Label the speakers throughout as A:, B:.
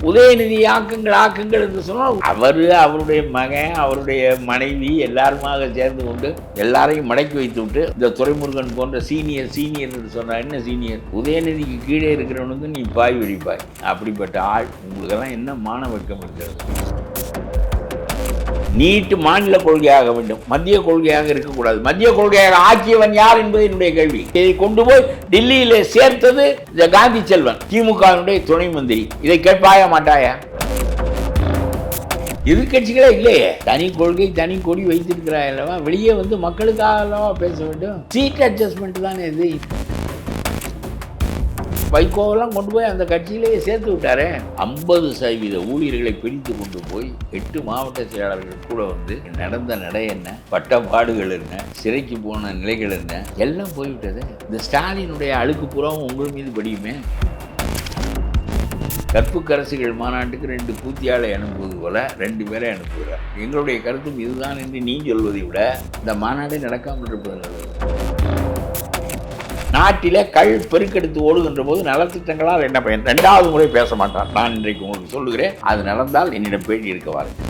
A: உதயநிதி ஆக்குங்கள் ஆக்குங்கள் என்று சொன்னால் அவர் அவருடைய மகன் அவருடைய மனைவி எல்லாருமாக சேர்ந்து கொண்டு எல்லாரையும் மடக்கி வைத்து விட்டு இந்த துரைமுருகன் போன்ற சீனியர் சீனியர் என்று சொன்னார் என்ன சீனியர்? உதயநிதிக்கு கீழே இருக்கிறவனுக்கு நீ பாய் வெடிப்பாய் அப்படிப்பட்ட ஆள் உங்களுக்கெல்லாம் என்ன மான வெட்கம் இருக்கிறது? நீட்டு மாநில கொள்கையாக வேண்டும். மத்திய கொள்கையாக இருக்கக்கூடாது. மத்திய கொள்கையாக ஆக்கியவன் யார் என்பது என்னுடைய கேள்வி. இதை கொண்டு போய் டெல்லியில சேர்த்தது இந்த காந்தி செல்வன் திமுகவினுடைய துணை மந்திரி. இதை கேட்பாயா மாட்டாயா? எதிர்கட்சிகளே இல்லையே. தனி கொள்கை தனி கொடி வைத்திருக்கிறாய் அல்லவா? வெளியே வந்து மக்களுக்காக அல்லவா பேச வேண்டும்? சீட் அட்ஜஸ்ட்மெண்ட் தானே இது? வைகோவெல்லாம் கொண்டு போய் அந்த கட்சியிலேயே சேர்த்து விட்டாரே. ஐம்பது சதவீத ஊழியர்களை பிரித்து கொண்டு போய் எட்டு மாவட்ட செயலாளர்கள் கூட வந்து நடந்த நடை என்ன பட்ட பாடுகள் என்ன சிறைக்கு போன நிலைகள் என்ன எல்லாம் போய்விட்டது. இந்த ஸ்டாலினுடைய அழுக்கு புறம் உங்கள் மீது படியுமே? கற்புக்கரசுகள் மாநாட்டுக்கு ரெண்டு கூத்தியாளை அனுப்புவது போல ரெண்டு பேரை அனுப்புகிறார். எங்களுடைய கருத்தும் இதுதான் என்று நீ சொல்வதை விட இந்த மாநாடே நடக்காமல் இருப்பது நல்லது. நாட்டிலே கல் பெருக்கெடுத்து ஓடுகின்ற போது நலத்திட்டங்களால் என்ன பயன்? ரெண்டாவது முறை பேச மாட்டான் நான் இன்றைக்கு உங்களுக்கு சொல்லுகிறேன். அது நடந்தால் என்னிடம் பேட்டி இருக்க வாருங்கள்.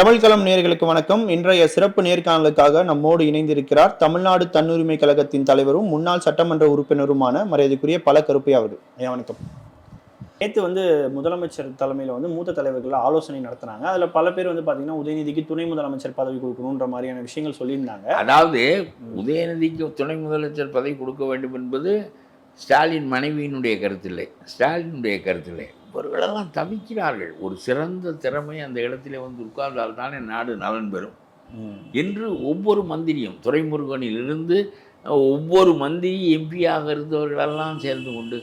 B: தமிழ்களம் வணக்கம். இன்றைய சிறப்பு நேர்காணலுக்காக நம்மோடு இணைந்திருக்கிறார் தமிழ்நாடு தன்னுரிமை கழகத்தின் தலைவரும் முன்னாள் சட்டமன்ற உறுப்பினருமான மரியாதைக்குரிய பல கருப்பை அவர்கள் வணக்கம். நேற்று வந்து முதலமைச்சர் தலைமையில் வந்து மூத்த தலைவர்கள் ஆலோசனை நடத்தினாங்க. அதில் பல பேர் வந்து பார்த்தீங்கன்னா உதயநிதிக்கு துணை முதலமைச்சர் பதவி கொடுக்கணுன்ற மாதிரியான விஷயங்கள் சொல்லியிருந்தாங்க.
A: அதாவது உதயநிதிக்கு துணை முதலமைச்சர் பதவி கொடுக்க வேண்டும் என்பது ஸ்டாலின் மனைவியினுடைய கருத்தில்லை ஸ்டாலினுடைய கருத்தில்லை இவர்களெல்லாம் தவிக்கிறார்கள். ஒரு சிறந்த திறமை அந்த இடத்திலே வந்து உட்கார்ந்தால் தானே நாடு நலன் பெறும். என்று ஒவ்வொரு மந்திரியும் துறைமுருகனிலிருந்து ஒவ்வொரு மந்திரி எம்பியாக இருந்தவர்களெல்லாம் சேர்ந்து கொண்டு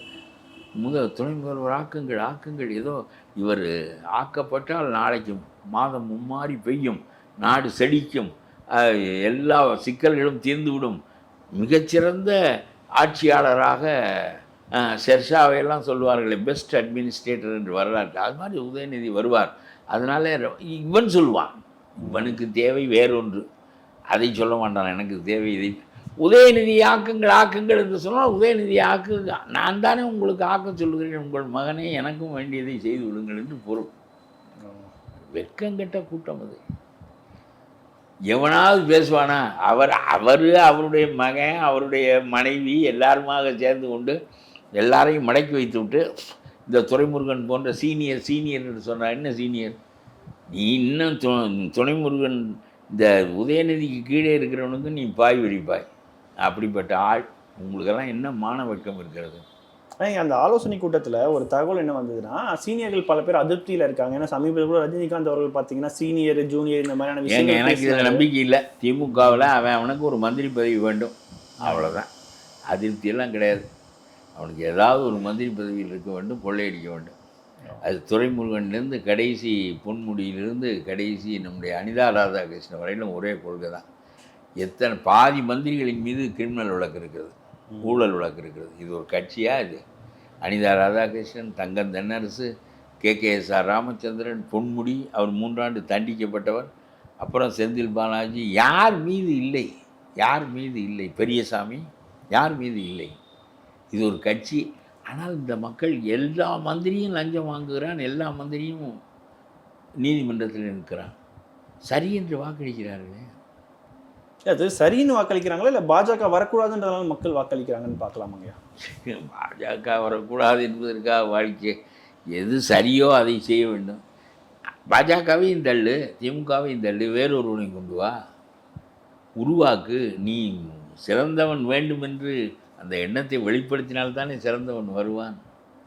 A: முத துணை முதல்வர் ஆக்குங்கள் ஆக்குங்கள் ஏதோ இவர் ஆக்கப்பட்டால் நாளைக்கு மாதம் மும்மாறி பெய்யும் நாடு செழிக்கும் எல்லா சிக்கல்களும் தீர்ந்துவிடும். மிகச்சிறந்த ஆட்சியாளராக ஷெர்ஷாவையெல்லாம் சொல்லுவார்களே பெஸ்ட் அட்மினிஸ்ட்ரேட்டர் என்று வரலாற்று. அது மாதிரி உதயநிதி வருவார். அதனால இவன் சொல்வான். இவனுக்கு தேவை வேறொன்று. அதை சொல்ல மாட்டான். எனக்கு தேவை இதை உதயநிதி ஆக்குங்கள் ஆக்குங்கள் என்று சொன்னால் உதயநிதி ஆக்குங்க. நான் தானே உங்களுக்கு ஆக்க சொல்லுகிறேன். உங்கள் மகனே எனக்கும் வேண்டியதை செய்து விடுங்கள் என்று பொருள். வெட்கங்கெட்ட கூட்டம் அது. எவனாவது பேசுவானா அவர் அவர் அவருடைய மகன் அவருடைய மனைவி எல்லாருமாக சேர்ந்து கொண்டு எல்லாரையும் மடக்கி வைத்து விட்டு இந்த துறைமுருகன் போன்ற சீனியர் சீனியர் என்று சொன்னார் என்ன சீனியர்? நீ இன்னும் து- துணைமுருகன் இந்த உதயநிதிக்கு கீழே இருக்கிறவனுக்கு நீ பாய் வெடிப்பாய். அப்படிப்பட்ட ஆள் உங்களுக்கெல்லாம் என்ன மான வெட்கம் இருக்கிறது?
B: அந்த ஆலோசனை கூட்டத்தில் ஒரு தகவல் என்ன வந்ததுன்னா சீனியர்கள் பல பேர் அதிருப்தியில் இருக்காங்க. ஏன்னா சமீபத்தில் கூட ரஜினிகாந்த் அவர்கள் பார்த்தீங்கன்னா சீனியர் ஜூனியர் இந்த மாதிரியான விஷயங்கள்
A: எனக்கு இதில். நம்பிக்கை இல்லை. திமுகவில் அவன் அவனுக்கு ஒரு மந்திரி பதவி வேண்டும். அவ்வளோதான் அதிருப்தியெல்லாம் கிடையாது. அவனுக்கு ஏதாவது ஒரு மந்திரி பதவியில் இருக்க வேண்டும் கொள்ளையடிக்க வேண்டும். அது துறைமுருகன்லேருந்து கடைசி பொன்முடியிலிருந்து கடைசி நம்முடைய அனிதா ராதாகிருஷ்ணன் வரையிலும் ஒரே கொள்கை தான் எத்தனை பாதி மந்திரிகளின் மீது கிரிமினல் வழக்கு இருக்கிறது ஊழல் வழக்கு இருக்கிறது. இது ஒரு கட்சியாக இது? Anitha Radhakrishnan Thangam Thennarasu K. K. S. R. Ramachandran Ponmudi அவர் மூன்றாண்டு தண்டிக்கப்பட்டவர் அப்புறம் செந்தில் பாலாஜி. யார் மீது இல்லை? யார் மீது இல்லை? பெரியசாமி யார் மீது இல்லை? இது ஒரு கட்சி. ஆனால் இந்த மக்கள் எல்லா மந்திரியும் லஞ்சம் வாங்குகிறான் எல்லா மந்திரியும் நீதிமன்றத்தில் நிற்கிறான். சரி என்று வாக்களிக்கிறார்களே.
B: அது சரின்னு வாக்களிக்கிறாங்களா? இல்லை பாஜக வரக்கூடாதுன்றதுனால மக்கள் வாக்களிக்கிறாங்கன்னு பார்க்கலாமாங்க
A: பாஜக வரக்கூடாது என்பதற்காக வாழ்க்கை? எது சரியோ அதை செய்ய வேண்டும். பாஜகவையும் தள்ளு திமுகவையும் தள்ளு வேறொருவனை கொண்டு வா. உருவாக்கு நீ சிறந்தவன் வேண்டும் என்று அந்த எண்ணத்தை வெளிப்படுத்தினால்தானே சிறந்தவன் வருவான்.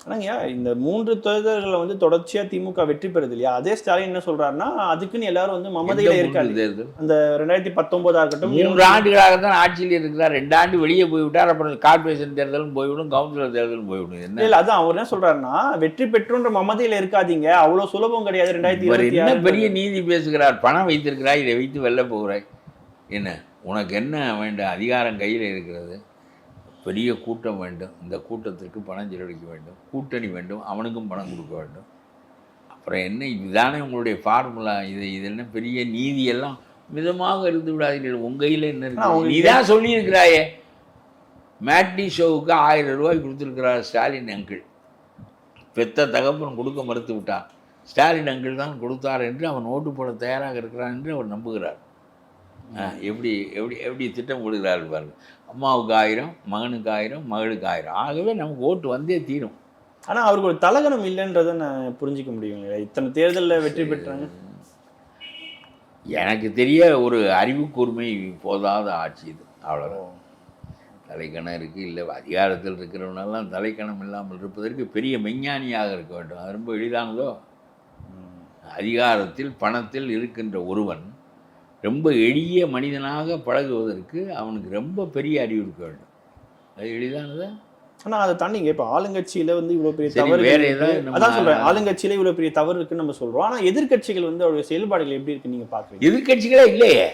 B: ஆனாங்கய்யா இந்த மூன்று தேர்தல்களை வந்து தொடர்ச்சியா திமுக வெற்றி பெறுது இல்லையா? அதே ஸ்டாலின் என்ன சொல்றாருன்னா அதுக்குன்னு எல்லாரும் வந்து மமதையில இருக்காது. அந்த ரெண்டாயிரத்தி பத்தொன்பதா இருக்கட்டும்
A: மூன்று ஆண்டுகளாக தான் ஆட்சியில் இருக்கிறார். ரெண்டு ஆண்டு வெளியே போய்விட்டார். அப்புறம் கார்பரேஷன் தேர்தலும் போய்விடும் கவுன்சிலர் தேர்தலும் போய்விடும். என்ன?
B: இல்ல அதான் அவர் என்ன சொல்றாருன்னா வெற்றி பெற்றுன்ற மமதையில இருக்காதீங்க. அவ்வளவு சுலபம் கிடையாது ரெண்டாயிரத்தி
A: என்ன பெரிய நீதி பேசுகிறார்? பணம் வைத்திருக்கிறாய் இதை வைத்து வெல்ல போகிறாய் என்ன? உனக்கு என்ன வேண்டும் அதிகாரம் கையில் இருக்கிறது? பெரிய கூட்டம் வேண்டும் இந்த கூட்டத்திற்கு பணம் செலவழிக்க வேண்டும் கூட்டணி வேண்டும் அவனுக்கும் பணம் கொடுக்க வேண்டும். அப்புறம் என்ன இதுதானே உங்களுடைய ஃபார்முலா இது இது என்ன பெரிய நீதியெல்லாம் மிதமாக இருந்து விடாதீர்கள். உங்க கையில் என்ன இருக்கு? நீ தான் சொல்லியிருக்கிறாயே. மேட்னி ஷோவுக்கு ஆயிரம் ரூபாய் கொடுத்துருக்கிறார் ஸ்டாலின் அங்கிள். பெத்த தகப்பன் கொடுக்க மறுத்து விட்டான். ஸ்டாலின் அங்கிள் தான் கொடுத்தார் என்று அவன் ஓட்டு போட தயாராக இருக்கிறான் என்று அவர் நம்புகிறார். எப்படி எப்படி எப்படி திட்டம் போடுகிறார் பாருங்க. அம்மாவுக்கு ஆயிரம் மகனுக்கு ஆயிரம் மகளுக்கு ஆயிரம். ஆகவே நமக்கு ஓட்டு வந்தே தீரும்.
B: ஆனா அவருக்கு ஒரு தலகணம் இல்லைன்றதை நான் புரிஞ்சுக்க முடியும் இத்தனை தேர்தல்ல வெற்றி பெற்றாங்க.
A: எனக்கு தெரிய ஒரு அறிவு கூர்மை போதாத ஆட்சி இது. அவ்வளோதான் தலைக்கணம் இருக்குது இல்லை அதிகாரத்தில் இருக்கிறவனெல்லாம் தலைக்கணம் இல்லாமல் இருப்பதற்கு பெரிய மெஞ்ஞானியாக இருக்க வேண்டும். அது ரொம்ப எளிதானதோ? அதிகாரத்தில் பணத்தில் இருக்கின்ற ஒருவன் ரொம்ப எளிய மனிதனாக பழகுவதற்கு அவனுக்கு ரொம்ப பெரிய அறிவு இருக்க வேண்டும். அது எளிதானதா?
B: ஆனா அதை தாண்டிங்க. இப்ப ஆளுங்கட்சியில வந்து இவ்வளவு பெரிய தவறு
A: வேற. ஏதாவது
B: அதான் சொல்றேன். ஆளுங்கட்சியில இவ்வளவு பெரிய தவறு இருக்குன்னு நம்ம சொல்றோம். ஆனா எதிர்க்கட்சிகள் வந்து அவருடைய செயல்பாடுகள் எப்படி இருக்கு நீங்க பாக்குறீங்க?
A: எதிர்க்கட்சிகளே இல்லையே.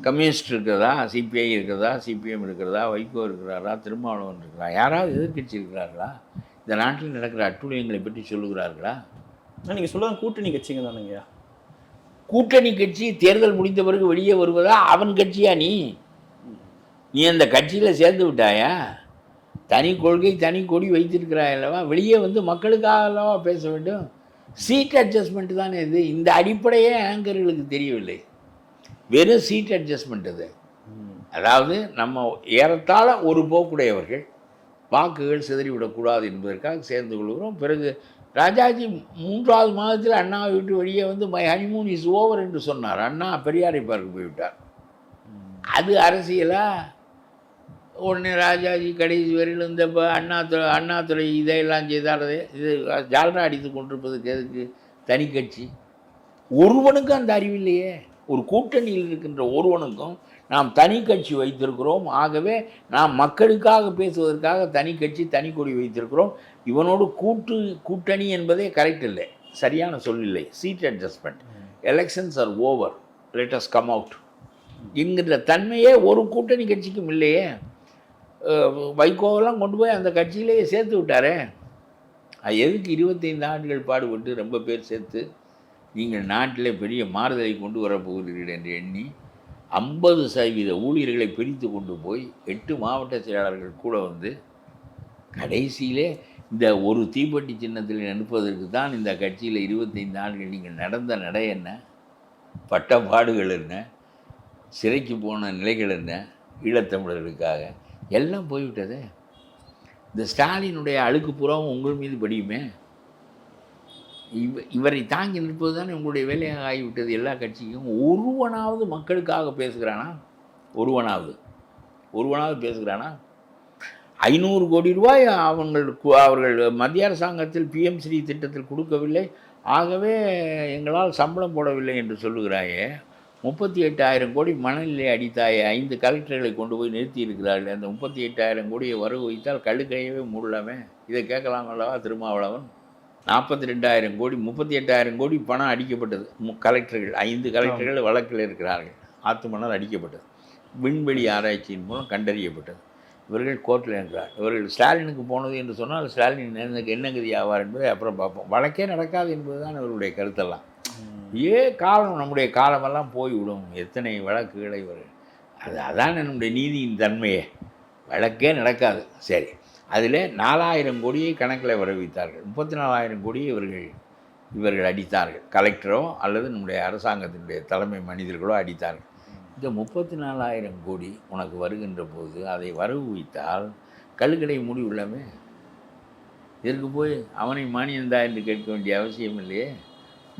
A: கம்யூனிஸ்ட் இருக்கிறதா? சிபிஐ இருக்கிறதா? சிபிஎம் இருக்கிறதா? வைகோ இருக்கிறாரா? திருமாவளவன் இருக்கிறா யாராவது எதிர்க்கட்சி இருக்கிறார்களா? இந்த நாட்டில் நடக்கிற அட்டுழியங்களை பற்றி சொல்லுகிறார்களா?
B: ஆனா நீங்க சொல்லுவாங்க கூட்டணி கட்சிங்க தானுங்கய்யா.
A: கூட்டணி கட்சி தேர்தல் முடிந்த பிறகு வெளியே வருவதா? அவன் கட்சியா நீ? நீ அந்த கட்சியில் சேர்ந்து விட்டாயா? தனி கொள்கை தனி கொடி வைத்திருக்கிறாய் அல்லவா? வெளியே வந்து மக்களுக்காக அல்லவா பேச வேண்டும்? சீட் அட்ஜஸ்ட்மெண்ட் தானே இது. இந்த அடிப்படையே ஆங்கர்களுக்கு தெரியவில்லை. வெறும் சீட் அட்ஜஸ்ட்மெண்ட் அது. அதாவது நம்ம ஏறத்தாழ ஒரு போக்குடையவர்கள் வாக்குகள் சிதறிவிடக்கூடாது என்பதற்காக சேர்ந்து கொள்கிறோம். பிறகு ராஜாஜி மூன்றாவது மாதத்தில் அண்ணாவை விட்டு வெளியே வந்து மை ஹனிமூன் இஸ் ஓவர் என்று சொன்னார். அண்ணா பெரியாரை பார்க்க போய்விட்டார். அது அரசியலா? உடனே ராஜாஜி கடைசி வரையில் இந்த இப்போ அண்ணாதுறை அண்ணாதுறை இதையெல்லாம் செய்தாலே இது ஜால்ரா அடித்து கொண்டிருப்பதுக்கு எதுக்கு? தனி கட்சி. ஒருவனுக்கும் அந்த அறிவில்லையே ஒரு கூட்டணியில் இருக்கின்ற ஒருவனுக்கும் நாம் தனி கட்சி வைத்திருக்கிறோம். ஆகவே நாம் மக்களுக்காக பேசுவதற்காக தனி கட்சி தனி கொடி வைத்திருக்கிறோம். இவனோடு கூட்டு கூட்டணி என்பதே கரெக்ட் இல்லை. சரியான சொல்லில்லை seat adjustment elections are over latest come out என்கிற தன்மையே ஒரு கூட்டணி கட்சிக்கும் இல்லையே. வைகோவெல்லாம் கொண்டு போய் அந்த கட்சியிலேயே சேர்த்து விட்டாரே. எதுக்கு இருபத்தைந்து ஆண்டுகள் பாடுபட்டு ரொம்ப பேர் சேர்த்து நீங்கள் நாட்டிலே பெரிய மாறுதலை கொண்டு வரப்போகிறீர்கள் என்று எண்ணி ஐம்பது சதவீத ஊழியர்களை பிரித்து கொண்டு போய் எட்டு மாவட்ட செயலாளர்கள் கூட வந்து கடைசியிலே இந்த ஒரு தீப்பெட்டி சின்னத்தில் அனுப்புவதற்கு தான் இந்த கட்சியில் இருபத்தைந்து ஆண்டுகள் நீங்கள் நடந்த நடை என்ன? பட்ட பாடுகள் என்ன? சிறைக்கு போன நிலைகள் என்ன? ஈழத்தமிழர்களுக்காக எல்லாம் போய்விட்டதே. இந்த ஸ்டாலினுடைய அழுக்கு புறாவும் உங்கள் மீது படியுமே? இவ இவரை தாங்கி நிற்பது தானே உங்களுடைய வேலையாக ஆகிவிட்டது. எல்லா கட்சிக்கும் ஒருவனாவது மக்களுக்காக பேசுகிறானா? ஒருவனாவது. ஒருவனாவது பேசுகிறானா? ஐநூறு கோடி ரூபாய் அவங்களுக்கு அவர்கள் மத்திய அரசாங்கத்தில் பிஎம்ஸ்ரீ திட்டத்தில் கொடுக்கவில்லை. ஆகவே எங்களால் சம்பளம் போடவில்லை என்று சொல்லுகிறாயே. முப்பத்தி எட்டாயிரம் கோடி மணலிலே அடித்தாயே. ஐந்து கலெக்டர்களை கொண்டு போய் நிறுத்தி இருக்கிறார்கள். அந்த முப்பத்தி எட்டாயிரம் கோடியை வரவு வைத்தால் கழுக்கையவே மூடலாமே. இதை கேட்கலாம் அல்லவா திருமாவளவன்? நாற்பத்தி ரெண்டாயிரம் கோடி முப்பத்தி எட்டாயிரம் கோடி பணம் அடிக்கப்பட்டது. மு- கலெக்டர்கள் ஐந்து கலெக்டர்கள் வழக்கில் இருக்கிறார்கள். ஆத்து மணல் அடிக்கப்பட்டது. விண்வெளி ஆராய்ச்சியின் மூலம் கண்டறியப்பட்டது. இவர்கள் கோர்ட்டில் இருக்கிறார் இவர்கள் ஸ்டாலினுக்கு போனது என்று சொன்னால் ஸ்டாலின் என்ன கதி ஆவார் என்பதை அப்புறம் பார்ப்போம். வழக்கே நடக்காது என்பதுதான் இவருடைய கருத்தெல்லாம். ஏ காலம் நம்முடைய காலமெல்லாம் போய்விடும். எத்தனை வழக்குகளை இவர் அது அதான் நம்முடைய நீதியின் தன்மையே. வழக்கே நடக்காது. சரி. அதில் நாலாயிரம் கோடியை கணக்கில் வர வைத்தார்கள் முப்பத்தி நாலாயிரம் கோடியை இவர்கள் இவர்கள் அடித்தார்கள். கலெக்டரோ அல்லது நம்முடைய அரசாங்கத்தினுடைய தலைமை மனிதர்களோ அடித்தார்கள். இந்த முப்பத்தி நாலாயிரம் கோடி உனக்கு வருகின்ற போது அதை வரவு வைத்தால் கழுக்கடை மூடி உள்ளமே. இதற்கு போய் அவனை மானியந்தா என்று கேட்க வேண்டிய அவசியம் இல்லையே.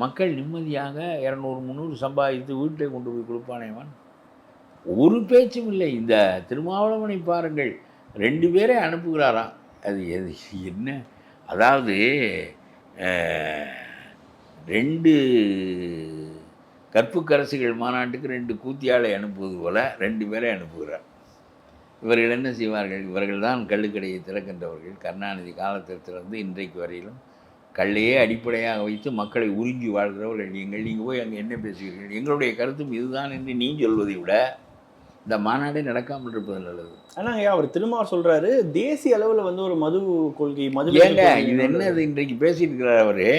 A: மக்கள் நிம்மதியாக இரநூறு முந்நூறு சம்பாதித்து வீட்டில் கொண்டு போய் கொடுப்பானேவன் ஒரு பேச்சும் இல்லை. இந்த திருமாவளவனை பாருங்கள். ரெண்டு பேரே அனுப்புகிறாராம். அது எது என்ன? அதாவது ரெண்டு கற்புக்கரசிகள் மாநாட்டுக்கு ரெண்டு கூத்தியாளை அனுப்புவது போல ரெண்டு பேரை அனுப்புகிறார். இவர்கள் என்ன செய்வார்கள்? இவர்கள் தான் கள்ளுக்கடையை திறக்கின்றவர்கள். கருணாநிதி காலத்தில் திறந்து இன்றைக்கு வரையிலும் கல்லையே அடிப்படையாக வைத்து மக்களை உறிஞ்சி வாழ்கிறவர்கள் நீங்கள். நீங்கள் போய் அங்கே என்ன பேசுகிறீர்கள்? எங்களுடைய கருத்தும் இதுதான் என்று நீ சொல்வதை விட இந்த மாநாடே நடக்காமல் இருப்பது நல்லது.
B: ஆனா ஐயா அவர் திரும்ப சொல்றாரு தேசிய அளவுல வந்து ஒரு மது கொள்கை மது
A: ஏங்க இது என்னது? இன்றைக்கு பேசிட்டு இருக்கிறார் அவரு.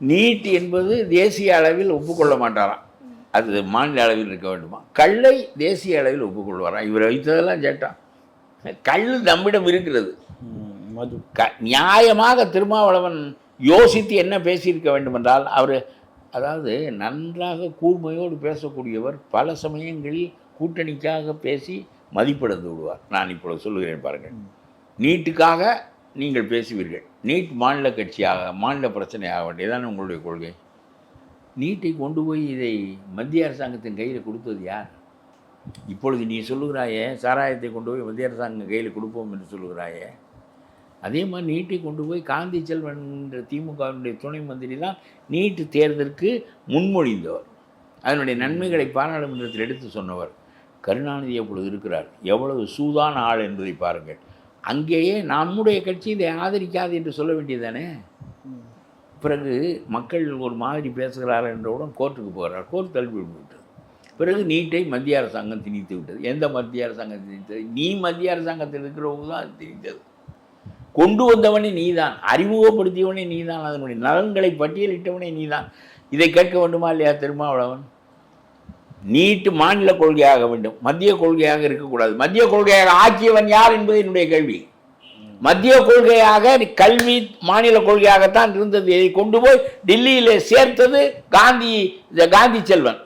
A: நீட் என்பது தேசிய அளவில் ஒப்புக்கொள்ள மாட்டாராம் அது மாநில அளவில் இருக்க வேண்டுமா? கல்லை தேசிய அளவில் ஒப்புக்கொள்வாரா இவர் வைத்ததெல்லாம் சேட்டான் கல் நம்மிடம் இருக்கிறது.
B: மது.
A: க நியாயமாக திருமாவளவன் யோசித்து என்ன பேசியிருக்க வேண்டுமென்றால் அவர் அதாவது நன்றாக கூர்மையோடு பேசக்கூடியவர் பல சமயங்களில் கூட்டணிக்காக பேசி மதிப்பிழந்து விடுவார். நான் இப்பொழுது சொல்லுகிறேன் பாருங்கள். நீட்டுக்காக நீங்கள் பேசுவீர்கள். நீட் மாநில கட்சியாக மாநில பிரச்சனையாக வேண்டியதானே உங்களுடைய கொள்கை? நீட்டை கொண்டு போய் இதை மத்திய அரசாங்கத்தின் கையில் கொடுத்தது யார்? இப்பொழுது நீ சொல்லுகிறாயே சாராயத்தை கொண்டு போய் மத்திய அரசாங்கம் கையில் கொடுப்போம் என்று சொல்லுகிறாயே. அதே மாதிரி நீட்டை கொண்டு போய் காந்தி செல்வன் என்ற திமுகவினுடைய துணை மந்திரி தான் நீட்டு தேர்தலுக்கு முன்மொழிந்தவர். அதனுடைய நன்மைகளை பாராளுமன்றத்தில் எடுத்து சொன்னவர். கருணாநிதி எப்பொழுது இருக்கிறார். எவ்வளவு சூதான ஆள் என்பதை பாருங்கள். அங்கேயே நம்முடைய கட்சி இதை ஆதரிக்காது என்று சொல்ல வேண்டியதானே பிறகு மக்கள் ஒரு மாதிரி பேசுகிறார்கள் என்றவுடன் கோர்ட்டுக்கு போகிறார். கோர்ட் தள்ளுபடி விட்டது. பிறகு நீட்டை மத்திய அரசாங்கம் திணித்து விட்டது. எந்த மத்திய அரசாங்கம் திணித்தது? நீ மத்திய அரசாங்கத்தில் இருக்கிறவங்க தான் அது திணித்தது. கொண்டு வந்தவனே நீதான். அறிமுகப்படுத்தியவனே நீதான். அதனுடைய நலன்களை பட்டியலிட்டவனே நீதான். இதை கேட்க வேண்டுமா இல்லையா திருமாவளவன்? நீட்டு மாநில கொள்கையாக வேண்டும். மத்திய கொள்கையாக இருக்கக்கூடாது. மத்திய கொள்கையாக ஆக்கியவன் யார் என்பது என்னுடைய கேள்வி. மத்திய கொள்கையாக கல்வி மாநில கொள்கையாகத்தான் இருந்தது. இதை கொண்டு போய் டெல்லியில் சேர்த்தது காந்தி இந்த காந்தி செல்வன்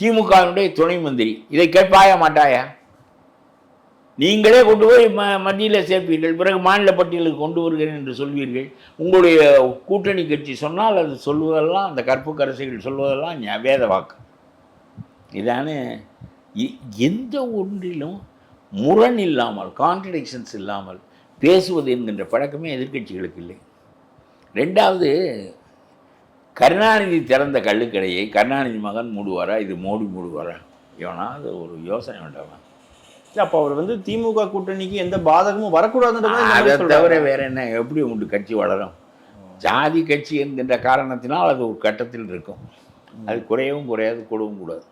A: திமுகவினுடைய துணை மந்திரி. இதை கேட்பாயா மாட்டாயா? நீங்களே கொண்டு போய் ம மத்தியில் சேர்ப்பீர்கள். பிறகு மாநில பட்டியலுக்கு கொண்டு வருகிறேன் என்று சொல்வீர்கள். உங்களுடைய கூட்டணி கட்சி சொன்னால் அது சொல்வதெல்லாம் அந்த கற்பு கரசிகள் சொல்வதெல்லாம் வேத வாக்கு. இதானே? எந்த ஒன்றிலும் முரண் இல்லாமல் கான்ட்ரடிக்ஷன்ஸ் இல்லாமல் பேசுவது என்கின்ற பழக்கமே எதிர்க்கட்சிகளுக்கு இல்லை. ரெண்டாவது கருணாநிதி திறந்த கள்ளுக்கடையை கருணாநிதி மகன் மூடுவாரா? இது மோடி மூடுவாரா? இவனா அது ஒரு யோசனை வேண்டாமா
B: அப்ப அவர் வந்து திமுக கூட்டணிக்கு எந்த பாதகமும் வரக்கூடாதுன்ற மாதிரி இந்த மாதிரி
A: அதை. தவிர வேற என்ன? எப்படி உண்டு கட்சி வளரும்? ஜாதி கட்சி என்கின்ற காரணத்தினால் அது ஒரு கட்டத்தில் இருக்கும். அது குறையவும் குறையாது கூடவும் கூடாது.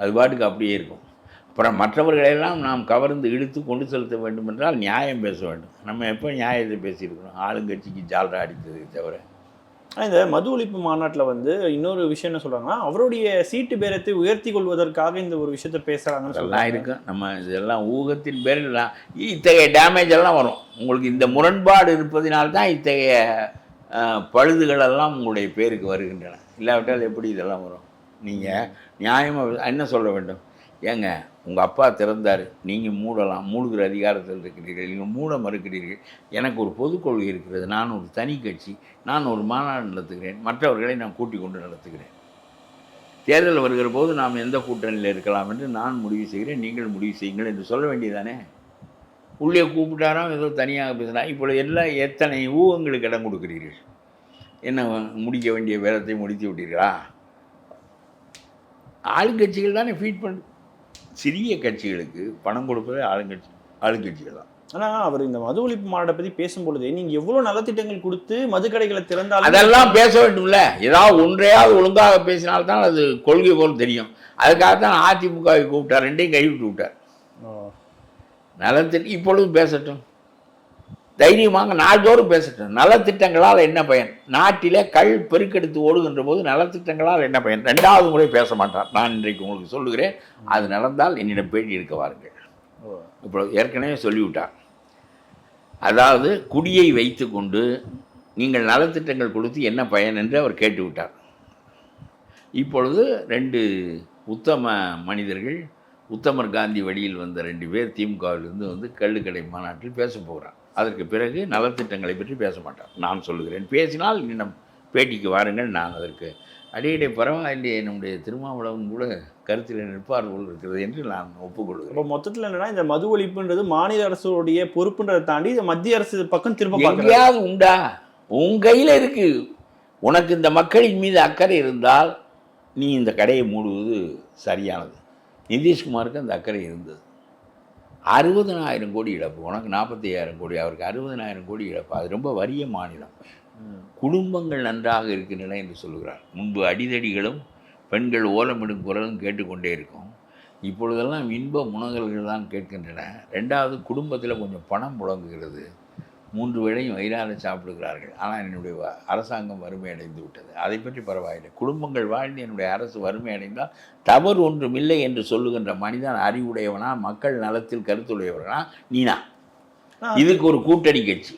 A: அது பாட்டுக்கு அப்படியே இருக்கும். அப்புறம் மற்றவர்களெல்லாம் நாம் கவர்ந்து இழுத்து கொண்டு செலுத்த வேண்டும் என்றால் நியாயம் பேச வேண்டும். நம்ம எப்போ நியாயத்தை பேசியிருக்கிறோம்? ஆளுங்கட்சிக்கு ஜால்ரா அடித்ததை தவிர.
B: இந்த மது ஒழிப்பு மாநாட்டுல வந்து இன்னொரு விஷயம் என்ன சொல்றாங்கன்னா அவருடைய சீட்டு பேரத்தை உயர்த்தி கொள்வதற்காக இந்த ஒரு விஷயத்த பேசுறாங்கன்னு
A: அதெல்லாம்
B: சொல்றாங்க.
A: இருக்கும் நம்ம இதெல்லாம் ஊகத்தின் பேரில் இத்தகைய டேமேஜ் எல்லாம் வரும். உங்களுக்கு இந்த முரண்பாடு இருப்பதினால்தான் இத்தகைய அஹ், பழுதுகள் எல்லாம் உங்களுடைய பேருக்கு வருகின்றன. இல்லாவிட்டால் எப்படி இதெல்லாம் வரும்? நீங்கள் நியாயமாக என்ன சொல்ல வேண்டும்? ஏங்க உங்கள் அப்பா திறந்தார். நீங்கள் மூடலாம் மூடுகிற அதிகாரத்தில் இருக்கிறீர்கள். நீங்கள் மூட மறுக்கிறீர்கள். எனக்கு ஒரு பொதுக் கொள்கை இருக்கிறது. நான் ஒரு தனி கட்சி. நான் ஒரு மாநாடு நடத்துகிறேன். மற்றவர்களை நான் கூட்டிக் கொண்டு நடத்துகிறேன். தேர்தல் வருகிற போது நாம் எந்த கூட்டணியில் இருக்கலாம் என்று நான் முடிவு செய்கிறேன். நீங்கள் முடிவு செய்யுங்கள் என்று சொல்ல வேண்டியதானே உள்ளே கூப்பிட்டாராம் ஏதோ தனியாக பேசினா இப்போ எல்லாம் எத்தனை ஊகங்களுக்கு இடம் கொடுக்கிறீர்கள்? என்ன முடிக்க வேண்டிய வேலத்தை முடித்து விட்டீர்களா? ஆளுங்கட்சிகள் தானே ஃபீட் பண்ணு. சிறிய கட்சிகளுக்கு பணம் கொடுப்பதே ஆளுங்கட்சி ஆளுங்கட்சிகள் தான்.
B: ஆனா அவர் இந்த மது ஒழிப்பு மாநாட்டை பத்தி பேசும்பொழுது நீங்க எவ்வளவு நலத்திட்டங்கள் கொடுத்து மதுக்கடைகளை திறந்தாலும்
A: அதெல்லாம் பேச வேண்டும்ல. ஏதாவது ஒன்றையாவது ஒழுங்காக பேசினால்தான் அது கொள்கை போல் தெரியும். அதுக்காக தான் அதிமுகவை கூப்பிட்டார் ரெண்டையும் கைவிட்டு விட்டார்.
B: ஓ.
A: நலத்திட்ட இப்பொழுதும் பேசட்டும். தைரியமாக நாள்தோறும் பேசட்டும் நலத்திட்டங்களால் என்ன பயன்? நாட்டிலே கல் பெருக்கெடுத்து ஓடுகின்ற போது நலத்திட்டங்களால் என்ன பயன்? ரெண்டாவது முறை பேச மாட்டார். நான் இன்றைக்கு உங்களுக்கு சொல்லுகிறேன். அது நடந்தால் என்னிடம் பேட்டி இருக்க வாருங்கள். இப்போ ஏற்கனவே சொல்லிவிட்டார். அதாவது குடியை வைத்துக்கொண்டு நீங்கள் நலத்திட்டங்கள் கொடுத்து என்ன பயன் என்று அவர் கேட்டுவிட்டார். இப்பொழுது ரெண்டு உத்தம மனிதர்கள் உத்தமர் காந்தி வழியில் வந்த ரெண்டு பேர் திமுகவிலிருந்து வந்து கள்ளுக்கடை மாநாட்டில் பேச போகிறார். அதற்கு பிறகு நலத்திட்டங்களை பற்றி பேச மாட்டார். நான் சொல்லுகிறேன். பேசினால் இன்னும் பேட்டிக்கு வாருங்கள். நான் அதற்கு அடியடை பரவாயில்லையே. நம்முடைய திருமாவளவன் கூட கருத்தில் நிற்பார் போல் இருக்கிறது என்று நான் ஒப்புக்கொள்கிறேன்.
B: அப்ப மொத்தத்துல என்னன்னா இந்த மது ஒழிப்புன்றது மாநில அரசுடைய பொறுப்புன்றதை தாண்டி இது மத்திய அரசு பக்கம் திரும்ப
A: எங்கேயாவது உண்டா? உன் கையில் இருக்கு. உனக்கு இந்த மக்களின் மீது அக்கறை இருந்தால் நீ இந்த கடையை மூடுவது சரியானது. நிதிஷ்குமாருக்கு அந்த அக்கறை இருந்தது. அறுபதனாயிரம் கோடி இழப்பு. உனக்கு நாற்பத்தி ஐயாயிரம் கோடி அவருக்கு அறுபதனாயிரம் கோடி இழப்பு. அது ரொம்ப வறிய மாநிலம். குடும்பங்கள் நன்றாக இருக்கின்றன என்று சொல்லுகிறார் முன்பு அடிதடிகளும் பெண்கள் ஓலமிடும் குரலும் கேட்டுக்கொண்டே இருக்கும். இப்பொழுதெல்லாம் இன்ப முனகல்கள் தான் கேட்கின்றன. ரெண்டாவது குடும்பத்தில் கொஞ்சம் பணம் புழங்குகிறது. மூன்று வேளையும் வயிறார சாப்பிடுகிறார்கள். ஆனால் என்னுடைய அரசாங்கம் வறுமை அடைந்து விட்டது. அதை பற்றி பரவாயில்லை. குடும்பங்கள் வாழ்ந்து என்னுடைய அரசு வறுமை அடைந்தால் தவறு ஒன்றுமில்லை என்று சொல்லுகின்ற மனிதன் அறிவுடையவனா மக்கள் நலத்தில் கருத்துடையவனா? நீனா? இதுக்கு ஒரு கூட்டணி கட்சி.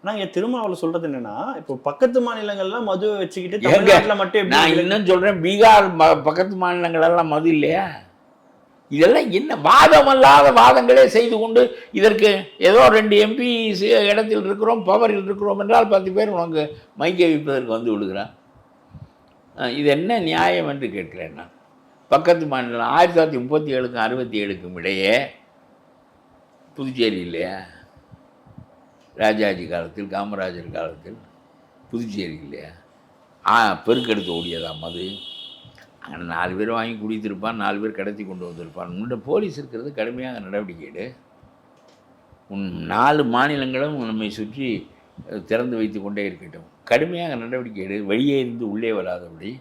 B: ஆனா இங்க திருமாவளவன் சொல்றது என்னன்னா இப்போ பக்கத்து மாநிலங்கள்லாம் மதுவை வச்சுக்கிட்டு தமிழ்நாட்டுல மட்டும்
A: நான் இன்னும் சொல்றேன். பீகார் பக்கத்து மாநிலங்கள் எல்லாம் மது இல்லையா? இதெல்லாம் என்ன வாதமல்லாத வாதங்களே செய்து கொண்டு இதற்கு ஏதோ ரெண்டு எம்பி இடத்தில் இருக்கிறோம் பவரில் இருக்கிறோம் என்றால் பத்து பேர் உனக்கு மைக்கை வைப்பதற்கு வந்து விடுகிறான் இது என்ன நியாயம் என்று கேட்கிறேன் நான். பக்கத்து மாநிலம் ஆயிரத்தி தொள்ளாயிரத்தி முப்பத்தி ஏழுக்கும் அறுபத்தி ஏழுக்கும் இடையே புதுச்சேரி இல்லையா? ராஜாஜி காலத்தில் காமராஜர் காலத்தில் புதுச்சேரி இல்லையா? ஆ பெருக்கெடுத்து ஓடியதாம் அது. அங்கே நாலு பேர் வாங்கி குடித்திருப்பான் நாலு பேர் கடத்தி கொண்டு வந்திருப்பான். உன்னுடைய போலீஸ் இருக்கிறது கடுமையாக நடவடிக்கை எடு உன் நாலு மாநிலங்களும் நம்மை சுற்றி திறந்து வைத்து கொண்டே இருக்கட்டும். கடுமையாக நடவடிக்கை எடு வெளியே இருந்து உள்ளே வராதபடி.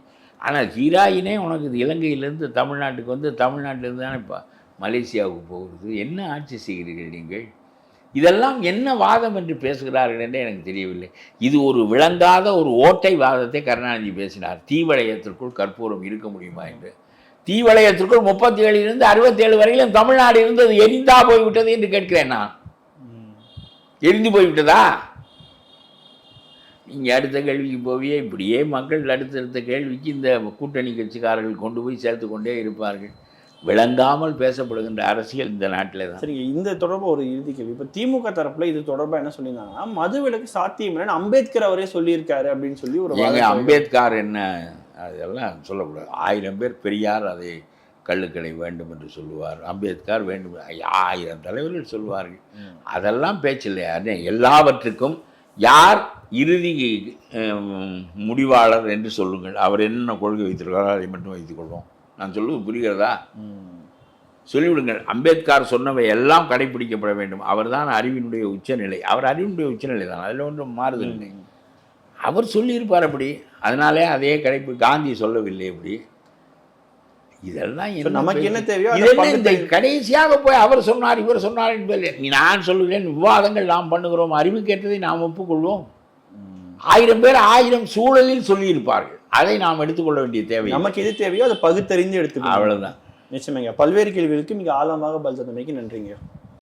A: ஆனால் ஹீராயினே உனக்கு இது இலங்கையிலேருந்து தமிழ்நாட்டுக்கு வந்து தமிழ்நாட்டிலேருந்து தானே இப்போ மலேசியாவுக்கு போகிறது. என்ன ஆட்சி செய்கிறீர்கள் நீங்கள்? இதெல்லாம் என்ன வாதம் என்று பேசுகிறார்கள் என்றே எனக்கு தெரியவில்லை. இது ஒரு விளங்காத ஒரு ஓட்டை வாதத்தை கருணாநிதி பேசினார். தீவளையத்திற்குள் கற்பூரம் இருக்க முடியுமா என்று. தீவளையத்திற்குள் முப்பத்தி ஏழிலிருந்து அறுபத்தேழு வரையிலும் தமிழ்நாடு இருந்தது. எரிந்தா போய்விட்டது என்று கேட்கிறேன் நான். எரிந்து போய்விட்டதா? நீங்கள் அடுத்த கேள்விக்கு போவியே. இப்படியே மக்கள் அடுத்தடுத்த கேள்விக்கு இந்த கூட்டணி கட்சிக்காரர்கள் கொண்டு போய் சேர்த்து கொண்டே இருப்பார்கள். விளங்காமல் பேசப்படுகின்ற அரசியல் இந்த நாட்டில் தான்.
B: சரிங்க இந்த தொடர்பா ஒரு இறுதி கேள்வி. இப்போ திமுக தரப்புல இது தொடர்பா என்ன சொல்லியிருந்தாங்கன்னா மது விலக்கு சாத்தியம் இல்லைன்னு அம்பேத்கர் அவரே சொல்லியிருக்காரு அப்படின்னு சொல்லி ஒரு
A: அம்பேத்கர் என்ன? அதெல்லாம் சொல்லக்கூடாது. ஆயிரம் பேர் பெரியார் அதை கள்ளுக்கடை வேண்டும் என்று சொல்லுவார். அம்பேத்கர் வேண்டும் ஆயிரம் தலைவர்கள் சொல்வார்கள்
B: ம்.
A: அதெல்லாம் பேச்சில்லை அதே எல்லாவற்றுக்கும் யார் இறுதி முடிவாளர் என்று சொல்லுங்கள். அவர் என்ன கொள்கை வைத்திருக்கிறாரோ அதை மட்டும் வைத்துக்கொள்வோம் நான் சொல்லுவது புரிகிறதா?
B: ம்.
A: சொல்லிவிடுங்கள். அம்பேத்கர் சொன்னவை எல்லாம் கடைபிடிக்கப்பட வேண்டும். அவர்தான் அறிவினுடைய உச்சநிலை. அவர் அறிவினுடைய உச்சநிலை தான். அதில் ஒன்றும் மாறுதல் இல்லை. அவர் சொல்லியிருப்பார் அப்படி. அதனாலே அதையே கடைப்பி காந்தி சொல்லவில்லை அப்படி. இதெல்லாம்
B: நமக்கு என்ன? தேவையோ அதை
A: இந்த கடைசியாக போய் அவர் சொன்னார் இவர் சொன்னார் என்பதில்லை நீ நான் சொல்லுகிறேன் விவாதங்கள் நாம் பண்ணுகிறோம் அறிவுக்கேற்றதை நாம் ஒப்புக்கொள்வோம். ஆயிரம் பேர் ஆயிரம் சூழலில் சொல்லியிருப்பார்கள். அதை நாம் எடுத்துக்கொள்ள வேண்டிய தேவை.
B: நமக்கு எது தேவையோ அதை பகுத்தறிந்து எடுத்துக்கணும்
A: அவ்வளவுதான்.
B: நிச்சயமாங்க. பல்வேறு கேள்விகளுக்கு மிக ஆழமாக பதில் தந்தமைக்கு நன்றிங்க.